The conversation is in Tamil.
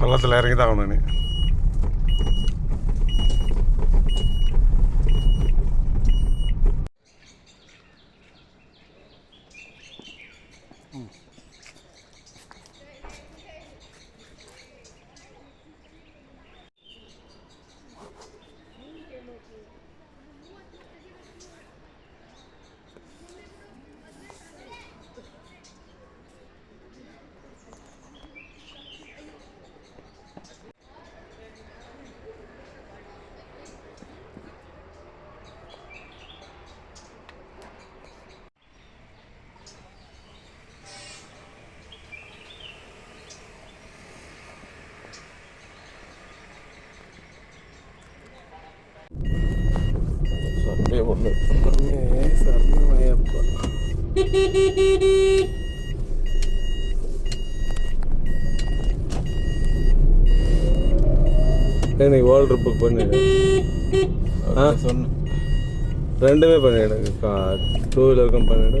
വെള്ളത്തിലിറങ്ങിയതാവണേ ஆகணும் நீ வேர்ல்டு புக் பண்ணு ஆ சொன்னேன் ரெண்டுமே பண்ணிவிடு டூ வீலருக்கும் பண்ணிவிடு